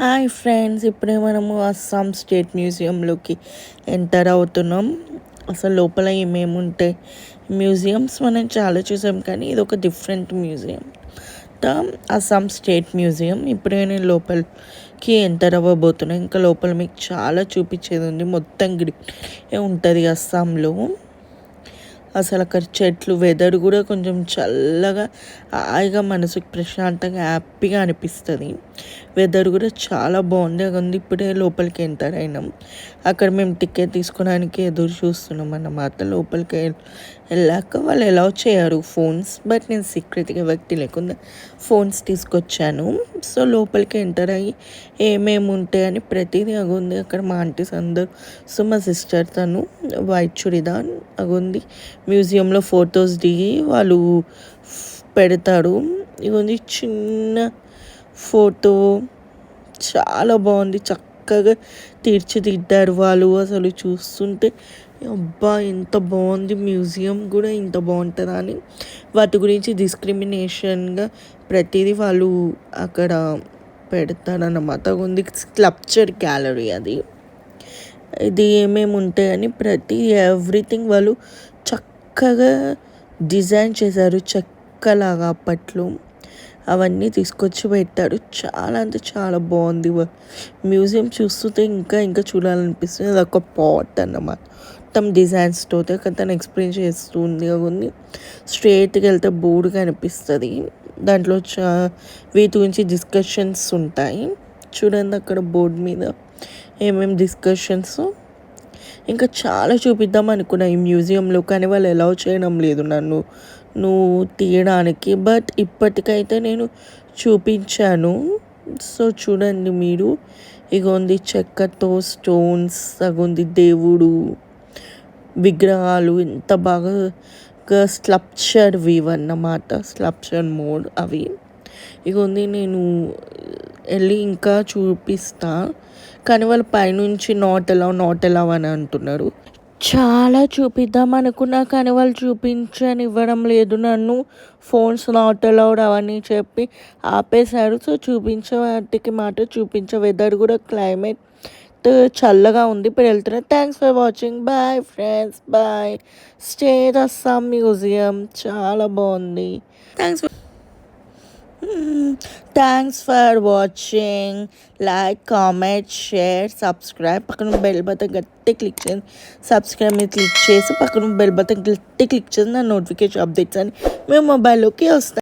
Hi friends ఇప్పుడే మనము Assam state మ్యూజియంలోకి enter అవుతున్నాం. అసలు లోపల ఏమేమి ఉంటాయి మ్యూజియంస్ మనం చాలా చూసాం కానీ ఇది ఒక different museum. Assam state museum. ఇప్పుడే నేను లోపలికి ఎంటర్ అవ్వబోతున్నాను ఇంకా లోపల మీకు చాలా చూపించేది ఉంది. మొత్తం గ్రీ ఉంటుంది అస్సాంలో. అసలు అక్కడ చెట్లు వెదర్ కూడా కొంచెం చల్లగా హాయిగా మనసుకి ప్రశాంతంగా హ్యాపీగా అనిపిస్తుంది. వెదర్ కూడా చాలా బాగుంది. అది ఇప్పుడే లోపలికి ఎంటర్ అయినాం. అక్కడ మేము టికెట్ తీసుకోవడానికి ఎదురు చూస్తున్నాం అన్నమాట. లోపలికి వెళ్ళాక వాళ్ళు ఎలా చేయరు ఫోన్స్ బట్ నేను సీక్రెట్గా వ్యక్తి లేకుండా ఫోన్స్ తీసుకొచ్చాను. సో లోపలికి ఎంటర్ అయ్యి ఏమేమి ఉంటాయని ప్రతిదీ అగుంది. అక్కడ మా ఆంటీస్ అందరు సో మా సిస్టర్ తను వైట్ చుడిదార్ అగుంది. మ్యూజియంలో ఫొటోస్ దిగి వాళ్ళు పెడతాడు ఇది చిన్న ఫోటో. చాలా బాగుంది. చక్కగా తీర్చిదిద్దారు వాళ్ళు అసలు చూస్తుంటే. అబ్బా ఎంత బాగుంది మ్యూజియం కూడా ఇంత బాగుంటుందా అని. వాటి గురించి డిస్క్రిమినేషన్గా ప్రతిదీ వాళ్ళు అక్కడ పెడతారన్నమాట. ఉంది స్క్లప్చర్ గ్యాలరీ అది. ఇది ఏమేమి ఉంటాయని ప్రతి ఎవ్రీథింగ్ వాళ్ళు చక్కగా డిజైన్ చేశారు చెక్కలాగా అప్పట్లో. అవన్నీ తీసుకొచ్చి పెట్టారు చాలా అంటే చాలా బాగుంది. మ్యూజియం చూస్తుంటే ఇంకా ఇంకా చూడాలనిపిస్తుంది. అది ఒక పాట్ అన్నమాట. మొత్తం డిజైన్స్తో తను ఎక్స్ప్లెయిన్ చేస్తూ ఉంది. ఉంది స్ట్రేట్గా వెళ్తే బోర్డు కనిపిస్తుంది. దాంట్లో చా వీటి గురించి డిస్కషన్స్ ఉంటాయి. చూడండి అక్కడ బోర్డు మీద ఏమేమి డిస్కషన్స్. ఇంకా చాలా చూపిద్దాం అనుకున్నా ఈ మ్యూజియంలో కానీ వాళ్ళు ఎలా చేయడం లేదు నన్ను. నువ్వు తీయడానికి బట్ ఇప్పటికైతే నేను చూపించాను. సో చూడండి మీరు. ఇగోంది చెక్కతో స్టోన్స్ అగొంది దేవుడు విగ్రహాలు ఎంత బాగా స్లప్చర్ ఇవన్నమాట స్లప్చర్ మోడ్ అవి. ఇగోంది నేను వెళ్ళి ఇంకా చూపిస్తా. కానీ వాళ్ళు పైనుంచి నాట్ ఎలా నాట్ ఎలా అని అంటున్నారు. చాలా చూపిద్దాం అనుకున్నా కానీ వాళ్ళు చూపించని ఇవ్వడం లేదు. నన్ను ఫోన్స్ నాట్ అలౌడ్ అవన్నీ చెప్పి ఆపేశారు. సో చూపించే వాటికి మాట చూపించే వెదర్ కూడా క్లైమేట్ చల్లగా ఉంది. ఇప్పుడు వెళ్తున్నా. Thanks for watching bye friends bye stay Assam museum చాలా బాగుంది. Thanks thanks for watching like comment share subscribe పక్కన బెల్ బటన్ గట్టి క్లిక్ చేయండి. సబ్స్క్రైబ్ మీద క్లిక్ చేసి పక్కన బెల్ బటన్ గట్టి క్లిక్ చేసి నా నోటిఫికేషన్ అప్డేట్స్ అని మేము మొబైల్లోకి వస్తాయి.